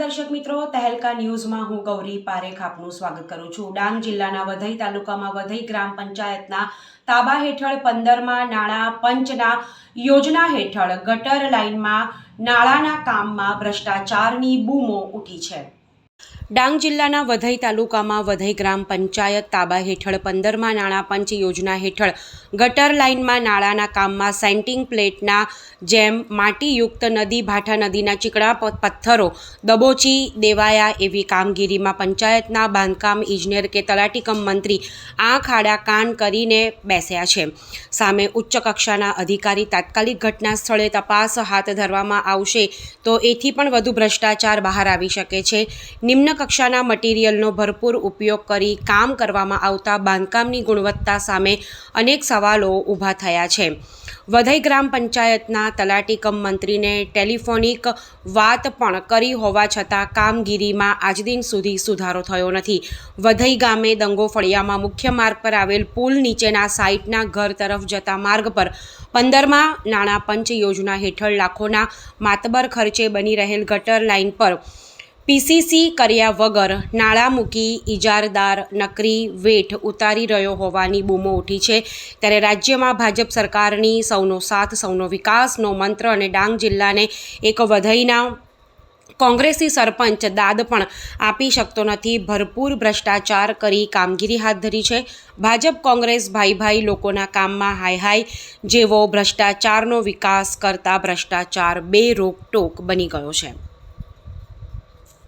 દર્શક મિત્રો, તહેલકા ન્યૂઝમાં હું ગૌરી પારેખ આપનું સ્વાગત કરું છું. ડાંગ જિલ્લાના વધઈ તાલુકામાં વધઈ ગ્રામ પંચાયતના તાબા હેઠળ પંદરમાં નાણાં પંચના યોજના હેઠળ ગટર લાઇનમાં નાળાના કામમાં ભ્રષ્ટાચારની બૂમો ઉઠી છે. ડાંગ જિલ્લાના વધઈ તાલુકામાં વધઈ ગ્રામ પંચાયત તાબા હેઠળ પંદરમાં નાણાં પંચ યોજના હેઠળ ગટર લાઇનમાં નાળાના કામમાં સેન્ટિંગ પ્લેટના જેમ માટીયુક્ત નદી, ભાઠા નદીના ચીકણા પથ્થરો, દબોચી દેવાયા એવી કામગીરીમાં પંચાયતના બાંધકામ ઇજનેર કે તલાટીકમ મંત્રી આંખ આડા કાન કરીને બેસ્યા છે. સામે ઉચ્ચ કક્ષાના અધિકારી તાત્કાલિક ઘટના સ્થળે તપાસ હાથ ધરવામાં આવશે તો એથી પણ વધુ ભ્રષ્ટાચાર બહાર આવી શકે છે. નિમ્ન કક્ષાના મટીરિયલનો ભરપૂર ઉપયોગ કરી કામ કરવામાં આવતા બાંધકામની ગુણવત્તા સામે અનેક સવાલો ઊભા થયા છે. વધઈ ગ્રામ પંચાયતના તલાટી કમ મંત્રીને ટેલિફોનિક વાત પણ કરી હોવા છતાં કામગીરીમાં આજ દિન સુધી સુધારો થયો નથી. વધઈ ગામે દંગો ફળિયામાં મુખ્ય માર્ગ પર આવેલ પુલ નીચેના સાઇટના ઘર તરફ જતા માર્ગ પર પંદરમાં નાણાં પંચ યોજના હેઠળ લાખોના માતબર ખર્ચે બની રહેલ ગટર લાઇન પર પીસીસી કર્યા વગર નાણાં મૂકી ઇજારદાર નકરી વેઠ ઉતારી રહ્યો હોવાની બૂમો ઉઠી છે. ત્યારે રાજ્યમાં ભાજપ સરકારની સૌનો સાથ, સૌનો વિકાસનો મંત્ર અને ડાંગ જિલ્લાને એક વધઈના કોંગ્રેસી સરપંચ દાદ પણ આપી શકતો નથી. ભરપૂર ભ્રષ્ટાચાર કરી કામગીરી હાથ ધરી છે. ભાજપ કોંગ્રેસ ભાઈ ભાઈ લોકોના કામમાં હાય હાય જેવો ભ્રષ્ટાચારનો વિકાસ કરતા ભ્રષ્ટાચાર બે રોકટોક બની ગયો છે.